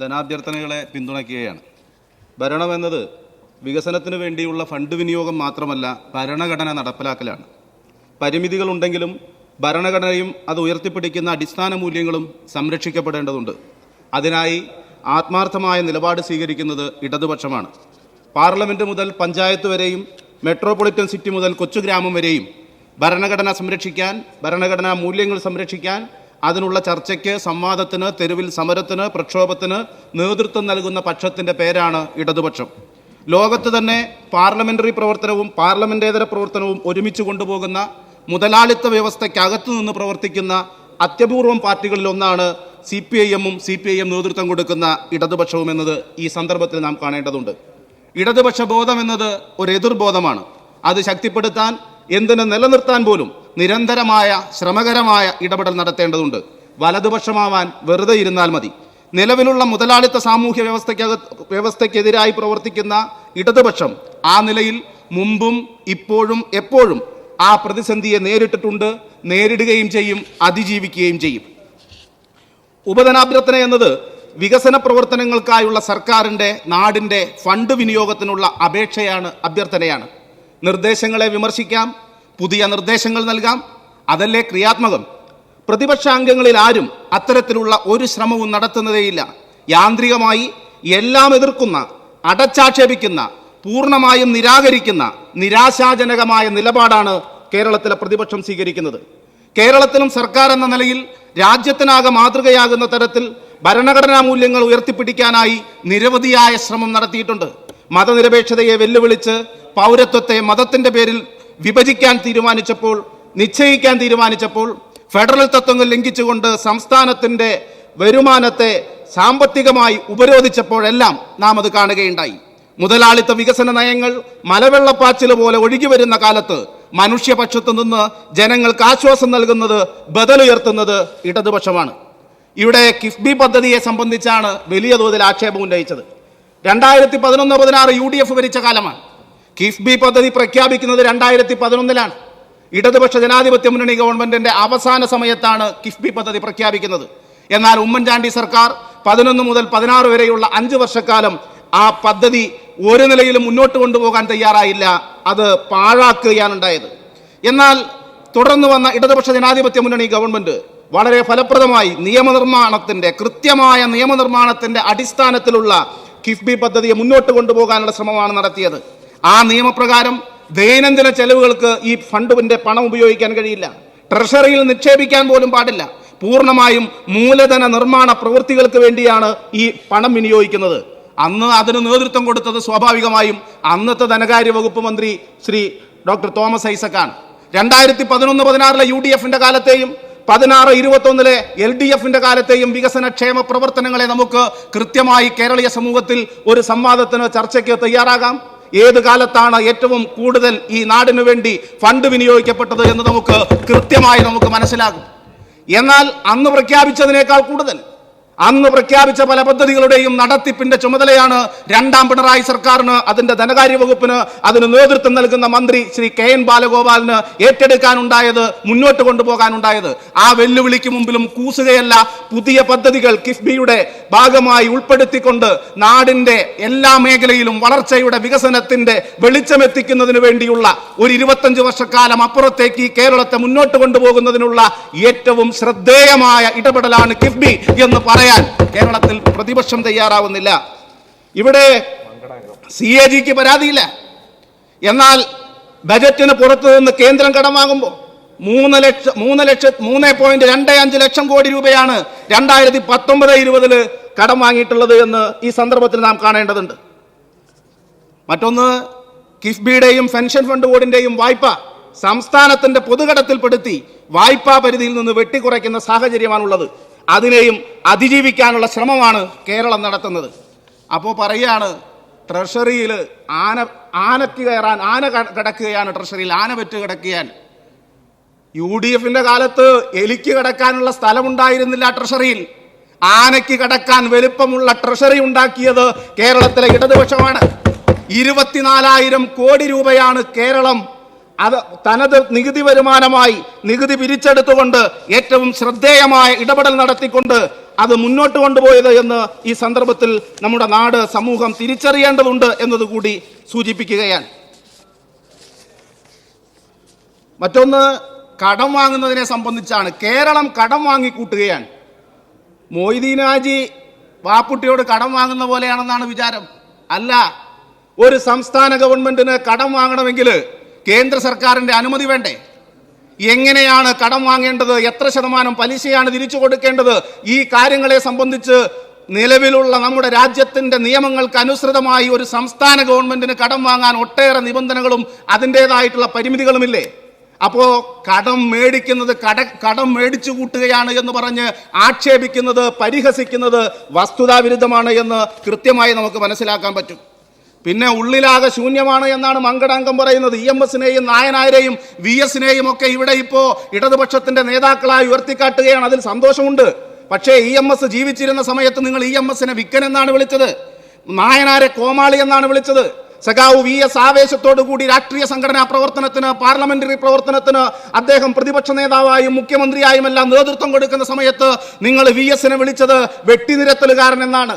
ധനാഭ്യർത്ഥനകളെ പിന്തുണയ്ക്കുകയാണ്. ഭരണമെന്നത് വികസനത്തിന് വേണ്ടിയുള്ള ഫണ്ട് വിനിയോഗം മാത്രമല്ല ഭരണഘടന നടപ്പിലാക്കലാണ്. പരിമിതികളുണ്ടെങ്കിലും ഭരണഘടനയും അത് ഉയർത്തിപ്പിടിക്കുന്ന അടിസ്ഥാന മൂല്യങ്ങളും സംരക്ഷിക്കപ്പെടേണ്ടതുണ്ട്. അതിനായി ആത്മാർത്ഥമായ നിലപാട് സ്വീകരിക്കുന്നത് ഇടതുപക്ഷമാണ്. പാർലമെന്റ് മുതൽ പഞ്ചായത്ത് വരെയും മെട്രോപൊളിറ്റൻ സിറ്റി മുതൽ കൊച്ചുഗ്രാമം വരെയും ഭരണഘടന സംരക്ഷിക്കാൻ ഭരണഘടനാ മൂല്യങ്ങൾ സംരക്ഷിക്കാൻ അതിനുള്ള ചർച്ചയ്ക്ക് സംവാദത്തിന് തെരുവിൽ സമരത്തിന് പ്രക്ഷോഭത്തിന് നേതൃത്വം നൽകുന്ന പക്ഷത്തിന്റെ പേരാണ് ഇടതുപക്ഷം. ലോകത്ത് തന്നെ പാർലമെന്ററി പ്രവർത്തനവും പാർലമെന്റേതര പ്രവർത്തനവും ഒരുമിച്ച് കൊണ്ടുപോകുന്ന മുതലാളിത്ത വ്യവസ്ഥയ്ക്കകത്തു നിന്ന് പ്രവർത്തിക്കുന്ന അത്യപൂർവം പാർട്ടികളിലൊന്നാണ് സി പി ഐ എമ്മും സി പി ഐ എം നേതൃത്വം കൊടുക്കുന്ന ഇടതുപക്ഷവും എന്നത് ഈ സന്ദർഭത്തിൽ നാം കാണേണ്ടതുണ്ട്. ഇടതുപക്ഷ ബോധം എന്നത് ഒരു എതിർബോധമാണ് അത് ശക്തിപ്പെടുത്താൻ എന്തിനെ നിലനിർത്താൻ പോലും നിരന്തരമായ ശ്രമകരമായ ഇടപെടൽ നടത്തേണ്ടതുണ്ട്. വലതുപക്ഷമാവാൻ വെറുതെ ഇരുന്നാൽ മതി. നിലവിലുള്ള മുതലാളിത്ത സാമൂഹ്യ വ്യവസ്ഥയ്ക്കകത്ത് വ്യവസ്ഥയ്ക്കെതിരായി പ്രവർത്തിക്കുന്ന ഇടതുപക്ഷം ആ നിലയിൽ മുമ്പും ഇപ്പോഴും എപ്പോഴും ആ പ്രതിസന്ധിയെ നേരിട്ടിട്ടുണ്ട് നേരിടുകയും ചെയ്യും അതിജീവിക്കുകയും ചെയ്യും. ഉപധനാഭ്യർത്ഥന എന്നത് വികസന പ്രവർത്തനങ്ങൾക്കായുള്ള സർക്കാരിന്റെ നാടിന്റെ ഫണ്ട് വിനിയോഗത്തിനുള്ള അപേക്ഷയാണ് അഭ്യർത്ഥനയാണ്. നിർദ്ദേശങ്ങളെ വിമർശിക്കാം പുതിയ നിർദ്ദേശങ്ങൾ നൽകാം. അതല്ലേ ക്രിയാത്മകം? പ്രതിപക്ഷാംഗങ്ങളിൽ ആരും അത്തരത്തിലുള്ള ഒരു ശ്രമവും നടത്തുന്നതേയില്ല. യാന്ത്രികമായി എല്ലാം എതിർക്കുന്ന അടച്ചാക്ഷേപിക്കുന്ന പൂർണമായും നിരാകരിക്കുന്ന നിരാശാജനകമായ നിലപാടാണ് കേരളത്തിലെ പ്രതിപക്ഷം സ്വീകരിക്കുന്നത്. കേരളത്തിലും സർക്കാർ എന്ന നിലയിൽ രാജ്യത്തിനാകെ മാതൃകയാകുന്ന തരത്തിൽ ഭരണഘടനാ മൂല്യങ്ങൾ ഉയർത്തിപ്പിടിക്കാനായി നിരവധിയായ ശ്രമം നടത്തിയിട്ടുണ്ട്. മതനിരപേക്ഷതയെ വെല്ലുവിളിച്ച് പൗരത്വത്തെ മതത്തിന്റെ പേരിൽ വിഭജിക്കാൻ തീരുമാനിച്ചപ്പോൾ നിശ്ചയിക്കാൻ തീരുമാനിച്ചപ്പോൾ ഫെഡറൽ തത്വങ്ങൾ ലംഘിച്ചുകൊണ്ട് സംസ്ഥാനത്തിന്റെ വരുമാനത്തെ സാമ്പത്തികമായി ഉപരോധിച്ചപ്പോഴെല്ലാം നാം അത് കാണുകയുണ്ടായി. മുതലാളിത്ത വികസന നയങ്ങൾ മലവെള്ളപ്പാച്ചിൽ പോലെ ഒഴുകി വരുന്ന കാലത്ത് മനുഷ്യപക്ഷത്തു നിന്ന് ജനങ്ങൾക്ക് ആശ്വാസം നൽകുന്നത് ബദലുയർത്തുന്നത് ഇടതുപക്ഷമാണ്. ഇവിടെ കിഫ്ബി പദ്ധതിയെ സംബന്ധിച്ചാണ് വലിയ തോതിൽ ആക്ഷേപം ഉന്നയിച്ചത്. രണ്ടായിരത്തി പതിനൊന്ന് പതിനാറ് യു ഡി എഫ് ഭരിച്ച കാലമാണ്. കിഫ്ബി പദ്ധതി പ്രഖ്യാപിക്കുന്നത് രണ്ടായിരത്തി പതിനൊന്നിലാണ് ഇടതുപക്ഷ ജനാധിപത്യ മുന്നണി ഗവൺമെന്റിന്റെ അവസാന സമയത്താണ് കിഫ്ബി പദ്ധതി പ്രഖ്യാപിക്കുന്നത്. എന്നാൽ ഉമ്മൻചാണ്ടി സർക്കാർ പതിനൊന്ന് മുതൽ പതിനാറ് വരെയുള്ള അഞ്ച് വർഷക്കാലം ആ പദ്ധതി ഒരു നിലയിലും മുന്നോട്ട് കൊണ്ടുപോകാൻ തയ്യാറായില്ല. അത് പാഴാക്കുകയാണ് ഉണ്ടായത് എന്നാൽ തുടർന്ന് വന്ന ഇടതുപക്ഷ ജനാധിപത്യ മുന്നണി ഗവൺമെന്റ് വളരെ ഫലപ്രദമായി നിയമനിർമ്മാണത്തിന്റെ കൃത്യമായ നിയമനിർമ്മാണത്തിന്റെ അടിസ്ഥാനത്തിലുള്ള കിഫ്ബി പദ്ധതിയെ മുന്നോട്ട് കൊണ്ടുപോകാനുള്ള ശ്രമമാണ് നടത്തിയത്. ആ നിയമപ്രകാരം ദൈനംദിന ചെലവുകൾക്ക് ഈ ഫണ്ടിന്റെ പണം ഉപയോഗിക്കാൻ കഴിയില്ല. ട്രഷറിയിൽ നിക്ഷേപിക്കാൻ പോലും പാടില്ല. പൂർണമായും മൂലധന നിർമ്മാണ പ്രവൃത്തികൾക്ക് വേണ്ടിയാണ് ഈ പണം വിനിയോഗിക്കുന്നത്. അന്ന് അതിന് നേതൃത്വം കൊടുത്തത് സ്വാഭാവികമായും അന്നത്തെ ധനകാര്യ വകുപ്പ് മന്ത്രി ശ്രീ ഡോക്ടർ തോമസ് ഐസക്കാണ്. രണ്ടായിരത്തി പതിനൊന്ന് പതിനാറിലെ യു ഡി എഫിന്റെ കാലത്തെയും പതിനാറ് ഇരുപത്തൊന്നിലെ എൽ ഡി എഫിന്റെ കാലത്തെയും വികസന ക്ഷേമ പ്രവർത്തനങ്ങളെ നമുക്ക് കൃത്യമായി കേരളീയ സമൂഹത്തിൽ ഒരു സംവാദത്തിന് ചർച്ചയ്ക്ക് തയ്യാറാകാം. ഏത് കാലത്താണ് ഏറ്റവും കൂടുതൽ ഈ നാടിനു വേണ്ടി ഫണ്ട് വിനിയോഗിക്കപ്പെട്ടത് എന്ന് നമുക്ക് കൃത്യമായി നമുക്ക് മനസ്സിലാകും. എന്നാൽ അന്ന് പ്രഖ്യാപിച്ചതിനേക്കാൾ കൂടുതൽ അന്ന് പ്രഖ്യാപിച്ച പല പദ്ധതികളുടെയും നടത്തിപ്പിന്റെ ചുമതലയാണ് രണ്ടാം പിണറായി സർക്കാരിന് അതിന്റെ ധനകാര്യ വകുപ്പിന് അതിന് നേതൃത്വം നൽകുന്ന മന്ത്രി ശ്രീ കെ എൻ ബാലഗോപാലിന് ഏറ്റെടുക്കാനുണ്ടായത് മുന്നോട്ട് കൊണ്ടുപോകാനുണ്ടായത്. ആ വെല്ലുവിളിക്ക് മുമ്പിലും കൂസുകയല്ല പുതിയ പദ്ധതികൾ കിഫ്ബിയുടെ ഭാഗമായി ഉൾപ്പെടുത്തിക്കൊണ്ട് നാടിന്റെ എല്ലാ മേഖലയിലും വളർച്ചയുടെ വികസനത്തിന്റെ വെളിച്ചമെത്തിക്കുന്നതിന് വേണ്ടിയുള്ള ഒരു ഇരുപത്തഞ്ച് വർഷക്കാലം അപ്പുറത്തേക്ക് കേരളത്തെ മുന്നോട്ട് കൊണ്ടുപോകുന്നതിനുള്ള ഏറ്റവും ശ്രദ്ധേയമായ ഇടപെടലാണ് കിഫ്ബി എന്ന് പറയാൻ കേരളത്തിൽ പ്രതിപക്ഷം തയ്യാറാവുന്നില്ല. ഇവിടെ സി എ ജിക്ക് പരാതിയില്ല. എന്നാൽ ബജറ്റിന് പുറത്തു നിന്ന് കേന്ദ്രം കടം വാങ്ങുമ്പോൾ മൂന്ന് ലക്ഷം മൂന്ന് ലക്ഷം മൂന്ന് പോയിന്റ് രണ്ട് അഞ്ച് ലക്ഷം കോടി രൂപയാണ് രണ്ടായിരത്തി പത്തൊമ്പത് ഇരുപതിൽ കടം വാങ്ങിയിട്ടുള്ളത് എന്ന് ഈ സന്ദർഭത്തിൽ നാം കാണേണ്ടതുണ്ട്. മറ്റൊന്ന് കിഫ്ബിയുടെയും പെൻഷൻ ഫണ്ട് ബോർഡിന്റെയും വായ്പ സംസ്ഥാനത്തിന്റെ പൊതുകടത്തിൽപ്പെടുത്തി വായ്പാ പരിധിയിൽ നിന്ന് വെട്ടിക്കുറയ്ക്കുന്ന സാഹചര്യമാണുള്ളത്. അതിനെയും അതിജീവിക്കാനുള്ള ശ്രമമാണ് കേരളം നടത്തുന്നത്. അപ്പോൾ പറയുകയാണ് ട്രഷറിയിൽ ആന ആനത്ത് കയറാൻ ആന കിടക്കുകയാണ് ട്രഷറിയിൽ ആന വെറ്റ് കിടക്കുകയാണ്. യു ഡി എഫിന്റെ കാലത്ത് എലിക്ക് കിടക്കാനുള്ള സ്ഥലമുണ്ടായിരുന്നില്ല ട്രഷറിയിൽ ആനയ്ക്ക് കിടക്കാൻ വലുപ്പമുള്ള ട്രഷറി ഉണ്ടാക്കിയത് കേരളത്തിലെ ഇടതുപക്ഷമാണ്. ഇരുപത്തിനാലായിരം കോടി രൂപയാണ് കേരളം അത് തനത് നികുതി വരുമാനമായി നികുതി പിരിച്ചെടുത്തുകൊണ്ട് ഏറ്റവും ശ്രദ്ധേയമായ ഇടപെടൽ നടത്തിക്കൊണ്ട് അത് മുന്നോട്ട് കൊണ്ടുപോയത് എന്ന് ഈ സന്ദർഭത്തിൽ നമ്മുടെ നാട് സമൂഹം തിരിച്ചറിയേണ്ടതുണ്ട് എന്നതുകൂടി സൂചിപ്പിക്കുകയാണ്. മറ്റൊന്ന് കടം വാങ്ങുന്നതിനെ സംബന്ധിച്ചാണ്. കേരളം കടം വാങ്ങിക്കൂട്ടുകയാണ്. മൊയ്തീനാജി വാപ്പുട്ടിയോട് കടം വാങ്ങുന്ന പോലെയാണെന്നാണ് വിചാരം. അല്ല ഒരു സംസ്ഥാന ഗവൺമെന്റിന് കടം വാങ്ങണമെങ്കിൽ കേന്ദ്ര സർക്കാരിന്റെ അനുമതി വേണ്ടേ? എങ്ങനെയാണ് കടം വാങ്ങേണ്ടത്? എത്ര ശതമാനം പലിശയാണ് തിരിച്ചു കൊടുക്കേണ്ടത്? ഈ കാര്യങ്ങളെ സംബന്ധിച്ച് നിലവിലുള്ള നമ്മുടെ രാജ്യത്തിന്റെ നിയമങ്ങൾക്ക് അനുസൃതമായി ഒരു സംസ്ഥാന ഗവൺമെന്റിന് കടം വാങ്ങാൻ ഒട്ടേറെ നിബന്ധനകളും അതിന്റെതായിട്ടുള്ള പരിമിതികളുമില്ലേ? അപ്പോൾ കടം മേടിക്കുന്നത് കട കടം മേടിച്ചു കൂട്ടുകയാണ് എന്ന് പറഞ്ഞ് ആക്ഷേപിക്കുന്നത് പരിഹസിക്കുന്നത് വസ്തുതാവിരുദ്ധമാണ് എന്ന് കൃത്യമായി നമുക്ക് മനസ്സിലാക്കാൻ പറ്റും. പിന്നെ ഉള്ളിലാകെ ശൂന്യമാണ് എന്നാണ് മങ്കടാംഗം പറയുന്നത്. ഇ എം എസിനെയും നായനാരെയും വി എസിനെയും ഒക്കെ ഇവിടെ ഇപ്പോ ഇടതുപക്ഷത്തിന്റെ നേതാക്കളായി ഉയർത്തിക്കാട്ടുകയാണ്. അതിൽ സന്തോഷമുണ്ട്. പക്ഷേ ഇ എം എസ് ജീവിച്ചിരുന്ന സമയത്ത് നിങ്ങൾ ഇ എം എസിനെ വിക്കൻ എന്നാണ് വിളിച്ചത്. നായനാരെ കോമാളി എന്നാണ് വിളിച്ചത്. സഖാവ് വി എസ് ആവേശത്തോടു കൂടി രാഷ്ട്രീയ സംഘടനാ പ്രവർത്തനത്തിന് പാർലമെന്ററി പ്രവർത്തനത്തിന് അദ്ദേഹം പ്രതിപക്ഷ നേതാവായും മുഖ്യമന്ത്രിയായും എല്ലാം നേതൃത്വം കൊടുക്കുന്ന സമയത്ത് നിങ്ങൾ വി എസിനെ വിളിച്ചത് വെട്ടിനിരത്തലുകാരൻ എന്നാണ്.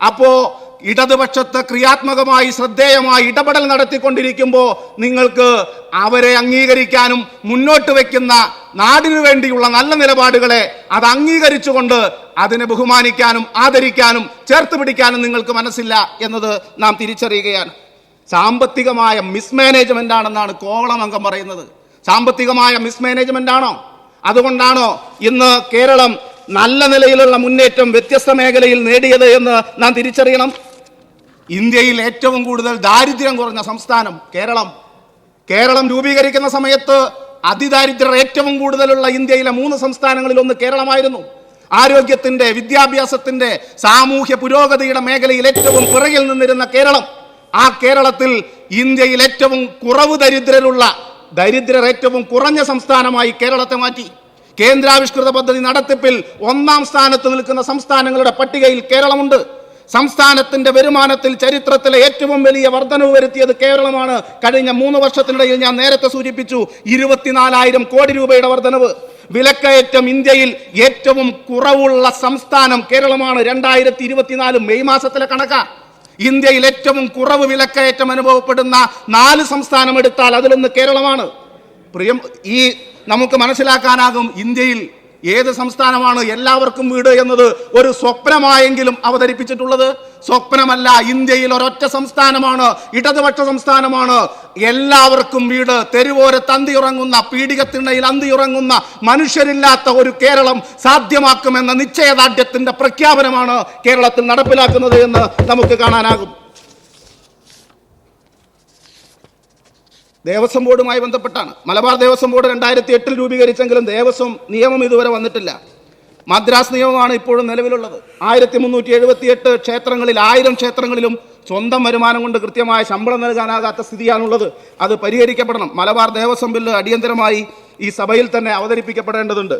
അപ്പോ ഇടതുപക്ഷത്ത് ക്രിയാത്മകമായി ശ്രദ്ധേയമായി ഇടപെടൽ നടത്തിക്കൊണ്ടിരിക്കുമ്പോൾ നിങ്ങൾക്ക് അവരെ അംഗീകരിക്കാനും മുന്നോട്ട് വയ്ക്കുന്ന നാടിനു വേണ്ടിയുള്ള നല്ല നിലപാടുകളെ അത് അംഗീകരിച്ചുകൊണ്ട് അതിനെ ബഹുമാനിക്കാനും ആദരിക്കാനും ചേർത്ത് പിടിക്കാനും നിങ്ങൾക്ക് മനസ്സില്ല എന്നത് നാം തിരിച്ചറിയുകയാണ്. സാമ്പത്തികമായ മിസ്മാനേജ്മെന്റ് ആണെന്നാണ് കോവളം അംഗം പറയുന്നത്. സാമ്പത്തികമായ മിസ്മാനേജ്മെന്റ് ആണോ? അതുകൊണ്ടാണോ ഇന്ന് കേരളം നല്ല നിലയിലുള്ള മുന്നേറ്റം വ്യത്യസ്ത മേഖലയിൽ നേടിയത് എന്ന് നാം തിരിച്ചറിയണം? ഇന്ത്യയിൽ ഏറ്റവും കൂടുതൽ ദാരിദ്ര്യം കുറഞ്ഞ സംസ്ഥാനം കേരളം. കേരളം രൂപീകരിക്കുന്ന സമയത്ത് അതിദാരിദ്ര്യർ ഏറ്റവും കൂടുതലുള്ള ഇന്ത്യയിലെ മൂന്ന് സംസ്ഥാനങ്ങളിൽ ഒന്ന് കേരളമായിരുന്നു. ആരോഗ്യത്തിന്റെ വിദ്യാഭ്യാസത്തിന്റെ സാമൂഹ്യ പുരോഗതിയുടെ മേഖലയിൽ ഏറ്റവും പിറകിൽ നിന്നിരുന്ന കേരളം. ആ കേരളത്തിൽ ഇന്ത്യയിൽ ഏറ്റവും കുറവ് ദരിദ്രരുള്ള ദരിദ്രർ ഏറ്റവും കുറഞ്ഞ സംസ്ഥാനമായി കേരളത്തെ മാറ്റി. കേന്ദ്രാവിഷ്കൃത പദ്ധതി നടത്തിപ്പിൽ ഒന്നാം സ്ഥാനത്ത് നിൽക്കുന്ന സംസ്ഥാനങ്ങളുടെ പട്ടികയിൽ കേരളമുണ്ട്. സംസ്ഥാനത്തിന്റെ വരുമാനത്തിൽ ചരിത്രത്തിലെ ഏറ്റവും വലിയ വർധനവ് വരുത്തിയത് കേരളമാണ്. കഴിഞ്ഞ മൂന്ന് വർഷത്തിനിടയിൽ ഞാൻ നേരത്തെ സൂചിപ്പിച്ചു ഇരുപത്തിനാലായിരം കോടി രൂപയുടെ വർധനവ്. വിലക്കയറ്റം ഇന്ത്യയിൽ ഏറ്റവും കുറവുള്ള സംസ്ഥാനം കേരളമാണ് രണ്ടായിരത്തി ഇരുപത്തിനാല് മെയ് മാസത്തിലെ കണക്കാ. ഇന്ത്യയിൽ ഏറ്റവും കുറവ് വിലക്കയറ്റം അനുഭവപ്പെടുന്ന നാല് സംസ്ഥാനം എടുത്താൽ അതിലൊന്ന് കേരളമാണ്. പ്രിയം ഈ നമുക്ക് മനസ്സിലാക്കാനാകും ഇന്ത്യയിൽ ഏത് സംസ്ഥാനമാണ് എല്ലാവർക്കും വീട് എന്നത് ഒരു സ്വപ്നമായെങ്കിലും അവതരിപ്പിച്ചിട്ടുള്ളത്? സ്വപ്നമല്ല ഇന്ത്യയിൽ ഒരൊറ്റ സംസ്ഥാനമാണ് ഇടതുപക്ഷ സംസ്ഥാനമാണ്. എല്ലാവർക്കും വീട് തെരുവോരത്ത് അന്തിയുറങ്ങുന്ന പീഡികത്തിണ്ണയിൽ അന്തിയുറങ്ങുന്ന മനുഷ്യരില്ലാത്ത ഒരു കേരളം സാധ്യമാക്കുമെന്ന നിശ്ചയദാർഢ്യത്തിന്റെ പ്രഖ്യാപനമാണ് കേരളത്തിൽ നടപ്പിലാക്കുന്നത് എന്ന് നമുക്ക് കാണാനാകും. ദേവസ്വം ബോർഡുമായി ബന്ധപ്പെട്ടാണ്. മലബാർ ദേവസ്വം ബോർഡ് രണ്ടായിരത്തി എട്ടിൽ രൂപീകരിച്ചെങ്കിലും ദേവസ്വം നിയമം ഇതുവരെ വന്നിട്ടില്ല. മദ്രാസ് നിയമമാണ് ഇപ്പോഴും നിലവിലുള്ളത്. ആയിരത്തി മുന്നൂറ്റി എഴുപത്തി എട്ട് ക്ഷേത്രങ്ങളിൽ ആയിരം ക്ഷേത്രങ്ങളിലും സ്വന്തം വരുമാനം കൊണ്ട് കൃത്യമായ ശമ്പളം നൽകാനാകാത്ത സ്ഥിതിയാണുള്ളത്. അത് പരിഹരിക്കപ്പെടണം. മലബാർ ദേവസ്വം ബില്ല് അടിയന്തരമായി ഈ സഭയിൽ തന്നെ അവതരിപ്പിക്കപ്പെടേണ്ടതുണ്ട്.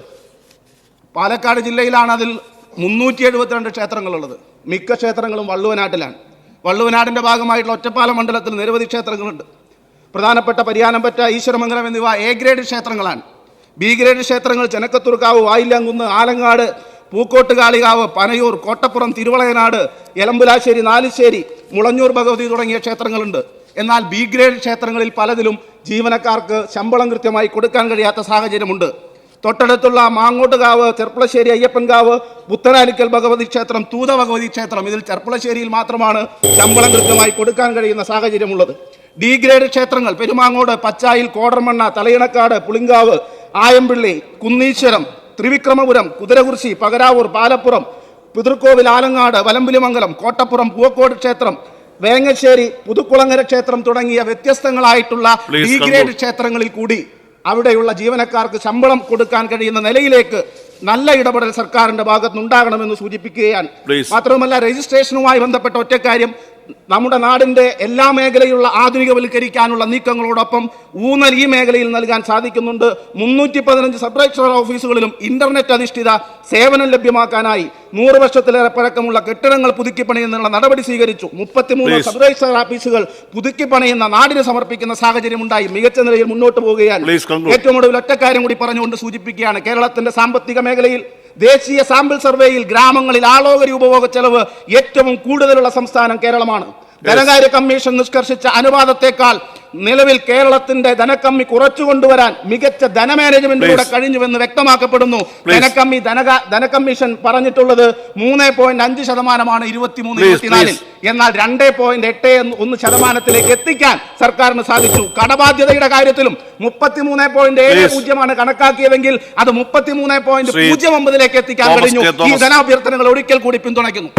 പാലക്കാട് ജില്ലയിലാണ് അതിൽ മുന്നൂറ്റി എഴുപത്തിരണ്ട് ക്ഷേത്രങ്ങളുള്ളത്. മിക്ക ക്ഷേത്രങ്ങളും വള്ളുവനാട്ടിലാണ്. വള്ളുവനാടിന്റെ ഭാഗമായിട്ടുള്ള ഒറ്റപ്പാലം മണ്ഡലത്തിൽ നിരവധി ക്ഷേത്രങ്ങളുണ്ട്. പ്രധാനപ്പെട്ട പരിയാനംപറ്റ ഈശ്വരമംഗലം എന്നിവ എ ഗ്രേഡ് ക്ഷേത്രങ്ങളാണ്. ബി ഗ്രേഡ് ക്ഷേത്രങ്ങൾ ചെനക്കത്തൂർക്കാവ് വായില്ലാങ്കുന്ന് ആലങ്ങാട് പൂക്കോട്ടുകാളികാവ് പനയൂർ കോട്ടപ്പുറം തിരുവളയനാട് എലമ്പുലാശ്ശേരി നാലുശ്ശേരി മുളഞ്ഞൂർ ഭഗവതി തുടങ്ങിയ ക്ഷേത്രങ്ങളുണ്ട്. എന്നാൽ ബി ഗ്രേഡ് ക്ഷേത്രങ്ങളിൽ പലതിലും ജീവനക്കാർക്ക് ശമ്പളം കൃത്യമായി കൊടുക്കാൻ കഴിയാത്ത സാഹചര്യമുണ്ട്. തൊട്ടടുത്തുള്ള മാങ്ങോട്ടുകാവ് ചെർപ്പളശ്ശേരി അയ്യപ്പൻകാവ് പുത്തനാലിക്കൽ ഭഗവതി ക്ഷേത്രം തൂത ഭഗവതി ക്ഷേത്രം. ഇതിൽ ചെർപ്പളശ്ശേരിയിൽ മാത്രമാണ് ശമ്പളം കൃത്യമായി കൊടുക്കാൻ കഴിയുന്ന സാഹചര്യമുള്ളത്. ഡി ഗ്രേഡ് ക്ഷേത്രങ്ങൾ പെരുമാങ്ങോട് പച്ചായിൽ കോടർമണ്ണ തലയിണക്കാട് പുളിങ്കാവ് ആയമ്പിള്ളി കുന്നീശ്വരം ത്രിവിക്രമപുരം കുതിരകുറിശി പകരാവൂർ പാലപ്പുറം പിതൃക്കോവിൽ ആലങ്ങാട് വലമ്പിലിമംഗലം കോട്ടപ്പുറം പൂവക്കോട് ക്ഷേത്രം വേങ്ങശ്ശേരി പുതുക്കുളങ്ങര ക്ഷേത്രം തുടങ്ങിയ വ്യത്യസ്തങ്ങളായിട്ടുള്ള ഡി ഗ്രേഡ് ക്ഷേത്രങ്ങളിൽ കൂടി അവിടെയുള്ള ജീവനക്കാർക്ക് ശമ്പളം കൊടുക്കാൻ കഴിയുന്ന നിലയിലേക്ക് നല്ല ഇടപെടൽ സർക്കാരിന്റെ ഭാഗത്തുനിന്നുണ്ടാകണമെന്ന് സൂചിപ്പിക്കുകയാണ്. മാത്രവുമല്ല മാത്രമല്ല രജിസ്ട്രേഷനുമായി ബന്ധപ്പെട്ട ഒറ്റക്കാര്യം നമ്മുടെ നാടിന്റെ എല്ലാ മേഖലയുള്ള ആധുനികവൽക്കരിക്കാനുള്ള നീക്കങ്ങളോടൊപ്പം ഊന്നൽ ഈ മേഖലയിൽ നൽകാൻ സാധിക്കുന്നുണ്ട്. മുന്നൂറ്റി പതിനഞ്ച് സബ് രജിസ്ട്രാർ ഓഫീസുകളിലും ഇന്റർനെറ്റ് അധിഷ്ഠിത സേവനം ലഭ്യമാക്കാനായി നൂറ് വർഷത്തിലേറെ പഴക്കമുള്ള കെട്ടിടങ്ങൾ പുതുക്കി പണിയുന്നതിനുള്ള നടപടി സ്വീകരിച്ചു. മുപ്പത്തിമൂന്ന്. സബ് രജിസ്ട്രാർ ഓഫീസുകൾ പുതുക്കി പണിയുന്ന നാടിന് സമർപ്പിക്കുന്ന സാഹചര്യം ഉണ്ടായി മികച്ച നിലയിൽ മുന്നോട്ട് പോവുകയാണ് ഏറ്റവും കൂടുതൽ ഒറ്റക്കാര്യം കൂടി പറഞ്ഞുകൊണ്ട് സൂചിപ്പിക്കുകയാണ്. കേരളത്തിന്റെ സാമ്പത്തിക മേഖലയിൽ ദേശീയ സാമ്പിൾ സർവേയിൽ ഗ്രാമങ്ങളിൽ ആളോഹരി ഉപഭോഗ ചെലവ് ഏറ്റവും കൂടുതലുള്ള സംസ്ഥാനം കേരളമാണ്. ധനകാര്യ കമ്മീഷൻ നിഷ്കർഷിച്ച അനുപാതത്തെക്കാൾ നിലവിൽ കേരളത്തിന്റെ ധനക്കമ്മി കുറച്ചു കൊണ്ടുവരാൻ മികച്ച ധനമാനേജ്മെന്റിലൂടെ. കഴിഞ്ഞുവെന്ന് വ്യക്തമാക്കപ്പെടുന്നു. ധനക്കമ്മി ധനക ധനകമ്മീഷൻ പറഞ്ഞിട്ടുള്ളത് മൂന്ന് പോയിന്റ് അഞ്ച് ശതമാനമാണ് ഇരുപത്തിമൂന്ന് ഇരുപത്തിനാലിൽ. എന്നാൽ രണ്ട് പോയിന്റ് എട്ട് ഒന്ന് ശതമാനത്തിലേക്ക് എത്തിക്കാൻ സർക്കാരിന് സാധിച്ചു. കടബാധ്യതയുടെ കാര്യത്തിലും മുപ്പത്തിമൂന്ന് പോയിന്റ് ഏഴ് പൂജ്യമാണ് കണക്കാക്കിയതെങ്കിൽ അത് മുപ്പത്തിമൂന്ന് പോയിന്റ് പൂജ്യം ഒമ്പതിലേക്ക് എത്തിക്കാൻ കഴിഞ്ഞു. ഈ. ധനാഭ്യർത്ഥനകൾ ഒരിക്കൽ കൂടി പിന്തുണയ്ക്കുന്നു.